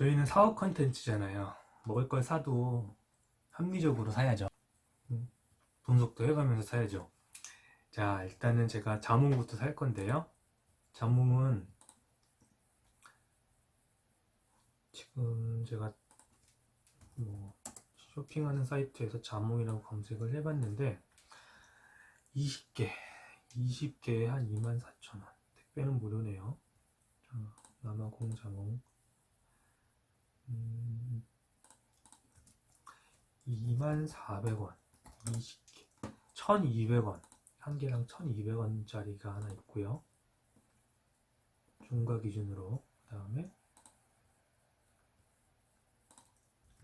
저희는 사업 컨텐츠잖아요. 먹을 걸 사도 합리적으로 사야죠. 음, 분석도 해가면서 사야죠. 자, 일단은 제가 자몽부터 살 건데요. 자몽은 지금 제가 뭐 쇼핑하는 사이트에서 자몽이라고 검색을 해봤는데 20개, 20개에 한 24,000원. 택배는 무료네요. 자, 남아공 자몽. 음, 24,000원. 20개. 1,200원. 한 개당 1,200원짜리가 하나 있고요. 중과 기준으로. 그 다음에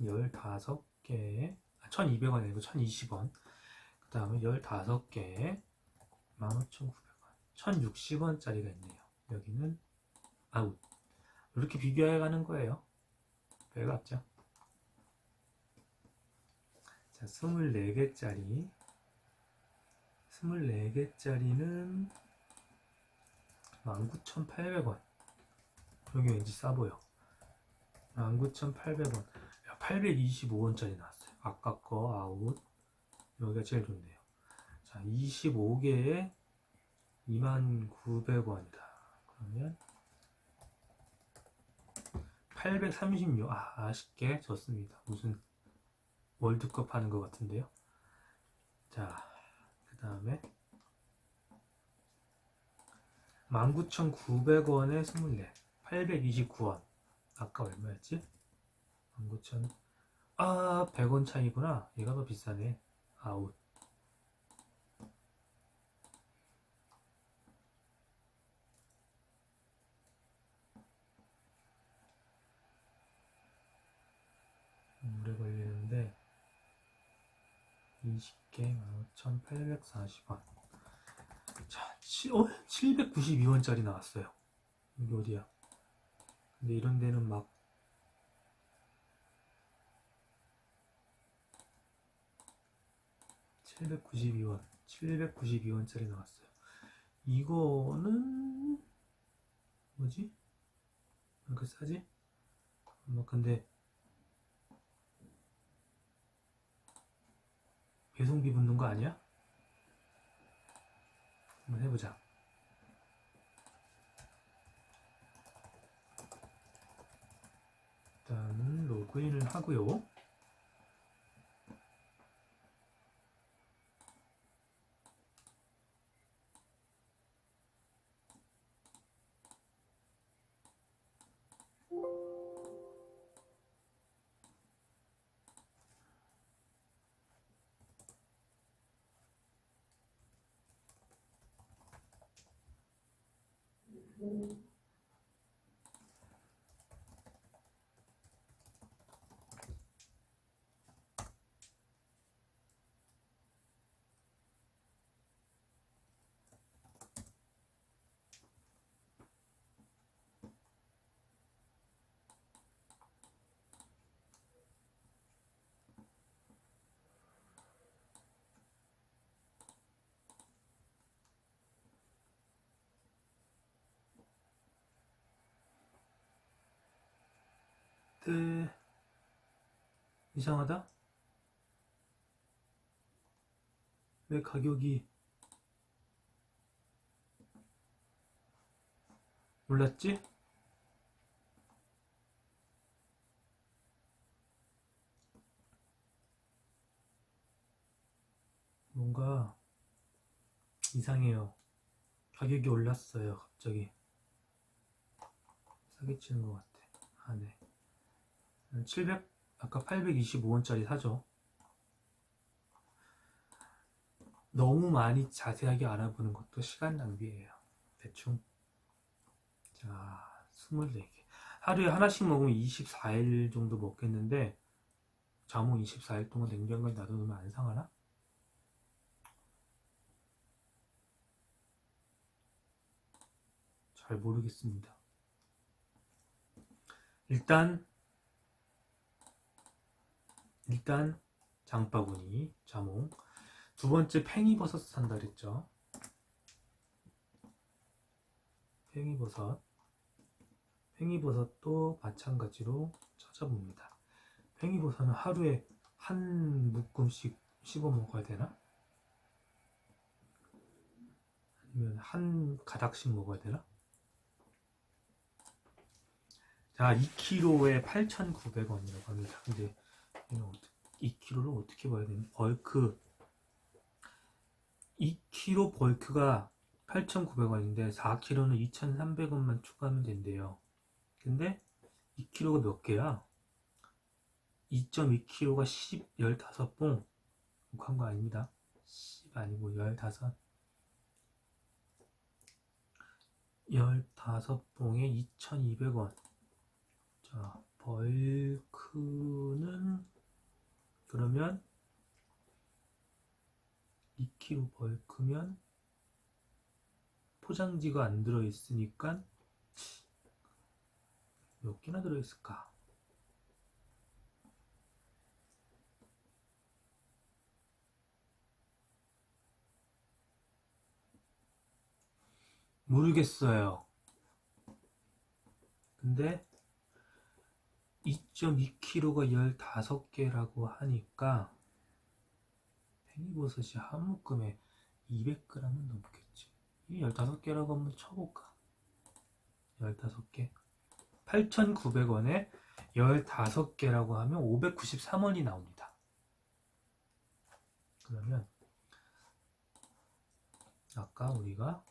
15개에, 아, 1,200원 아니고 1,020원. 그 다음에 15개에 15,900원. 1,060원짜리가 있네요. 여기는 아웃. 이렇게 비교해 가는 거예요. 별거 없죠. 자, 24개짜리. 24개짜리는 19,800원. 여기 왠지 싸 보여. 19,800원. 야, 825원짜리 나왔어요. 아까 거 아웃. 여기가 제일 좋네요. 자, 25개에 2,900원이다. 그러면 836. 아, 아쉽게 졌습니다. 무슨 월드컵 하는 것 같은데요. 자, 그 다음에 19,900원에 24. 829원. 아까 얼마였지? 19,000. 아, 100원 차이구나. 얘가 더 비싸네. 아웃. 걸리는데 20개 15,840원. 자, 치, 어? 792원짜리 나왔어요. 여기 어디야? 근데 이런 데는 막 (792원) (792원짜리) 나왔어요. 이거는 뭐지? 왜 이렇게 싸지? 뭐 근데 배송비 붙는 거 아니야? 한번 해보자. 일단은 로그인을 하고요. 嗯。 네. 이상하다? 왜 가격이 올랐지? 뭔가 이상해요. 가격이 올랐어요, 갑자기. 사기치는 것 같아. 아, 네. 700, 아까 825원짜리 사죠. 너무 많이 자세하게 알아보는 것도 시간 낭비예요. 대충. 자, 24개. 하루에 하나씩 먹으면 24일 정도 먹겠는데, 자몽 24일 동안 냉장고에 놔두면 안 상하나? 잘 모르겠습니다. 일단 일단 장바구니 자몽 두 번째 팽이버섯 산다 그랬죠 팽이버섯 팽이버섯도 마찬가지로 찾아봅니다. 팽이버섯은 하루에 한 묶음씩 씹어 먹어야 되나? 아니면 한 가닥씩 먹어야 되나? 자, 2kg에 8,900원이라고 합니다. 근데 2kg를 어떻게 봐야 되나? 벌크 2kg 벌크가 8,900원인데 4kg는 2,300원만 추가하면 된대요. 근데 2kg가 몇 개야? 2.2kg가 10, 15봉. 욕한 거 아닙니다. 10 아니고 15. 15봉에 2,200원. 자, 벌크는 그러면 2kg 벌크면 포장지가 안 들어있으니까 몇 개나 들어있을까? 모르겠어요. 근데 2.2kg가 15개라고 하니까 팽이버섯이 한 묶음에 200g은 넘겠지. 이 15개라고 한번 쳐볼까? 15개. 8,900원에 15개라고 하면 593원이 나옵니다. 그러면 아까 우리가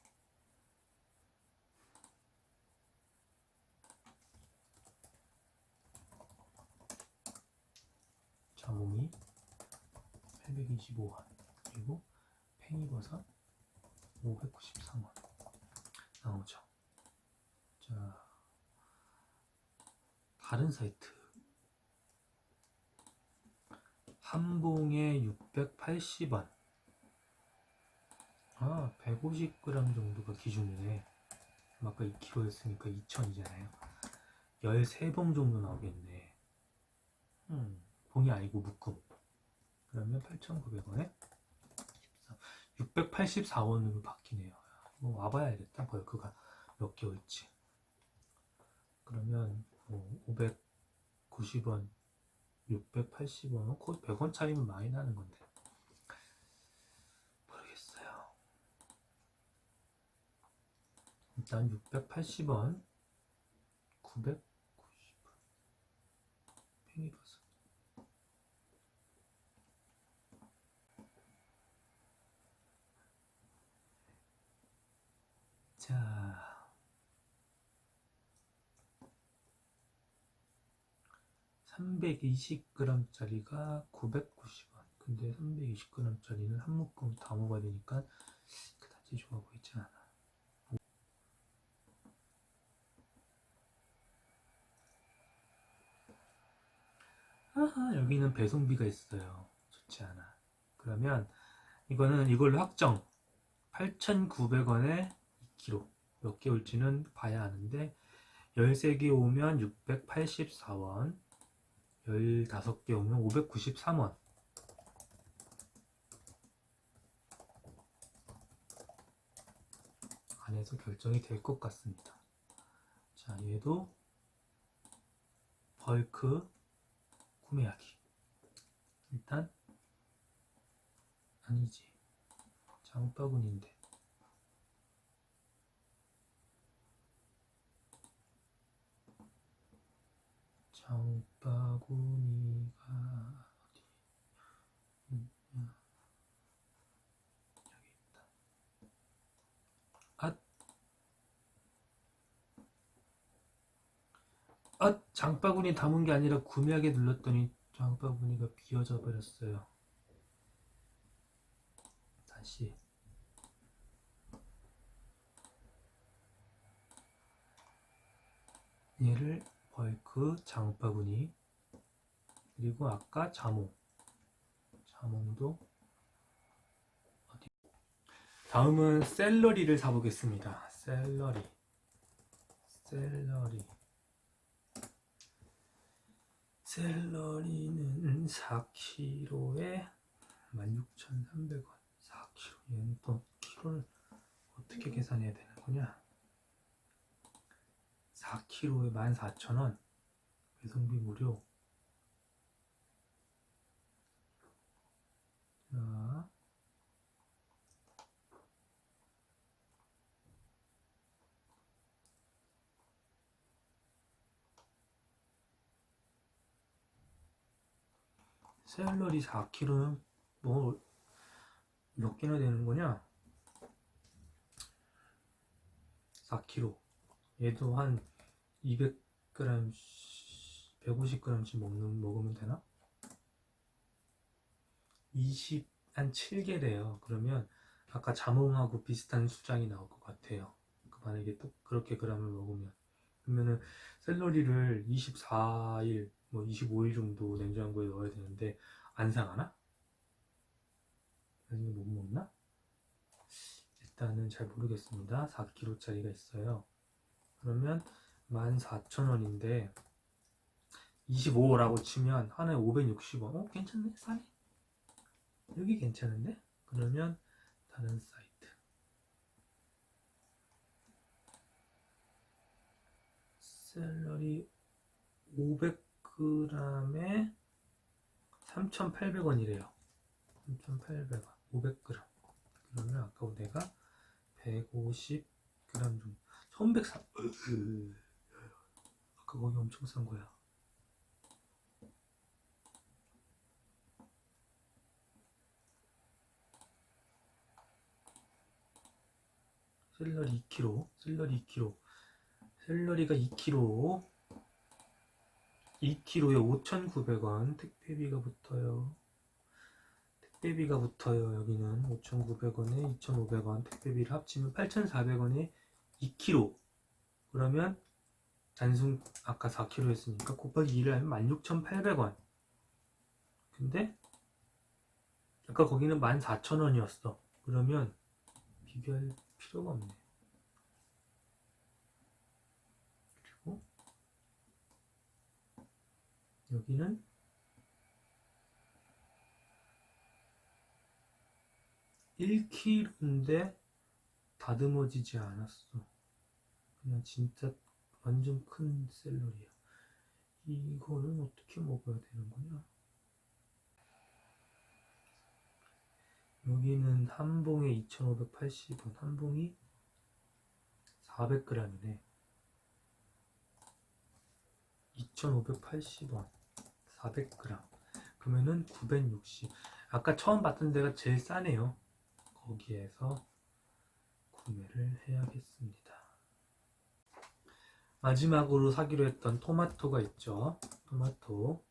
자몽이 825원. 그리고 팽이버섯 593원. 나오죠. 자 다른 사이트. 한 봉에 680원. 아 150g 정도가 기준이네. 아까 2kg 했으니까 2000이잖아요. 13봉 정도 나오겠네. 음, 봉이 아니고 묶음 그러면 8,900원에 684원으로 바뀌네요. 뭐 와봐야 알겠다. 벌크가 몇개 올지. 그러면 뭐 590원, 680원, 거의 100원 차이면 많이 나는 건데. 모르겠어요. 일단 680원, 990원. 팽이버섯. 자, 320g짜리가 990원. 근데 320g짜리는 한 묶음 다 먹어야 되니까 그다지 좋아 보이지 않아. 아하, 여기는 배송비가 있어요. 좋지 않아. 그러면 이거는 이걸로 확정. 8,900원에 2kg 몇개 올지는 봐야 하는데 13개 오면 684원 15개 오면 593원. 안에서 결정이 될 것 같습니다. 자 얘도 벌크 구매하기. 일단 아니지. 장바구니인데 장바구니가 어디 있냐? 여기 있다. 아, 아, 장바구니 담은 게 아니라 구매하게 눌렀더니 장바구니가 비어져 버렸어요. 다시. 얘를 벌크 장바구니 그리고 아까 자몽. 자몽도 어디? 다음은 샐러리를 사보겠습니다. 샐러리. 샐러리. 샐러리는 4kg에 16,300원. 4kg 얘는 또 키로를 어떻게 계산해야 되는 거냐 4kg에 14,000원. 배송비 무료. 자, 샐러리 4kg는 뭐 몇 개나 되는 거냐? 4kg. 얘도 한 200g, 150g씩 먹는, 먹으면 되나? 20, 한 7개래요. 그러면 아까 자몽하고 비슷한 수장이 나올 것 같아요. 그 만약에 또 그렇게 그램을 먹으면. 그러면은 샐러리를 24일, 뭐 25일 정도 냉장고에 넣어야 되는데 안 상하나? 나중에 못 먹나? 일단은 잘 모르겠습니다. 4kg짜리가 있어요. 그러면 14,000원인데 25라고 치면 하나에 560원. 어, 괜찮네. 싸네. 여기 괜찮은데? 그러면 다른 사이트. 샐러리 500g에 3,800원이래요. 3,800원. 500g. 그러면 아까 내가 150g 정도. 1103. 거기 엄청 싼 거야. 샐러리 2kg. 샐러리 2kg. 샐러리가 2kg. 2kg에 5,900원. 택배비가 붙어요. 택배비가 붙어요. 여기는 5,900원에 2,500원. 택배비를 합치면 8,400원에 2kg. 그러면 단순 아까 4kg 했으니까 곱하기 2를 하면 16,800원. 근데 아까 거기는 14,000원이었어. 그러면 비교할 필요가 없네. 그리고 여기는 1kg인데 다듬어지지 않았어. 그냥 진짜 완전 큰 샐러리야. 이거는 어떻게 먹어야 되는 거냐? 여기는 한 봉에 2,580원, 한 봉이 400g이네. 2,580원, 400g. 그러면은 960. 아까 처음 봤던 데가 제일 싸네요. 거기에서 구매를 해야겠습니다. 마지막으로 사기로 했던 토마토가 있죠. 토마토.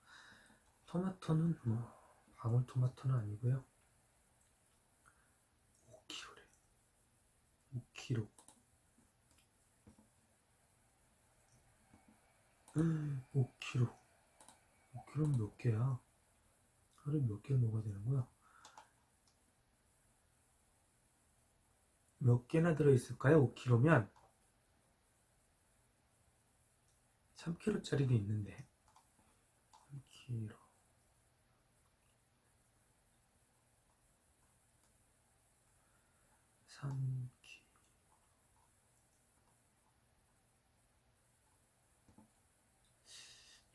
토마토는 뭐 방울토마토는 아니고요. 5kg래. 5kg. 음, 5kg. 5kg면 몇 개야? 하루에 몇 개를 먹어야 되는 거야? 몇 개나 들어있을까요? 5kg면 3kg짜리도 있는데. 3kg 삼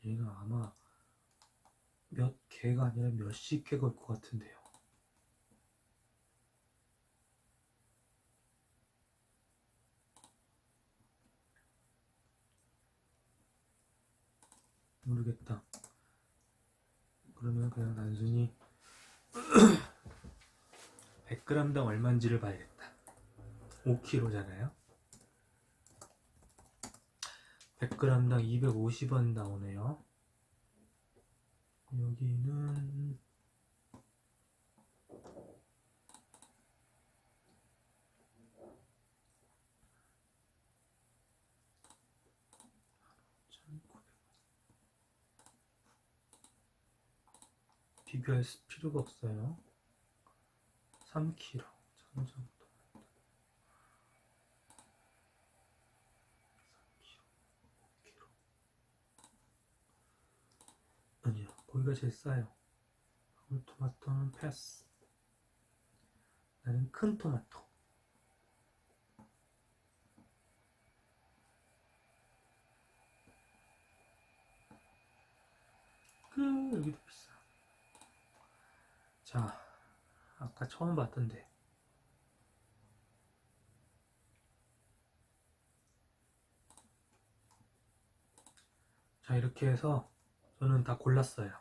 k 얘가 아마 몇 개가 아니라 몇십 개 걸 것 같은데요. 모르겠다. 그러면 그냥 단순히 100g당 얼마인지를 봐야겠다. 5kg잖아요. 100g당 250원 나오네요. 여기는 비교할 필요가 없어요. 3kg 정도. 3kg, 5kg. 아니야, 거기가 제일 싸요. 방울토마토는 패스. 나는 큰 토마토. 그 여기도 비싸. 자, 아까 처음 봤던데. 자, 이렇게 해서 저는 다 골랐어요.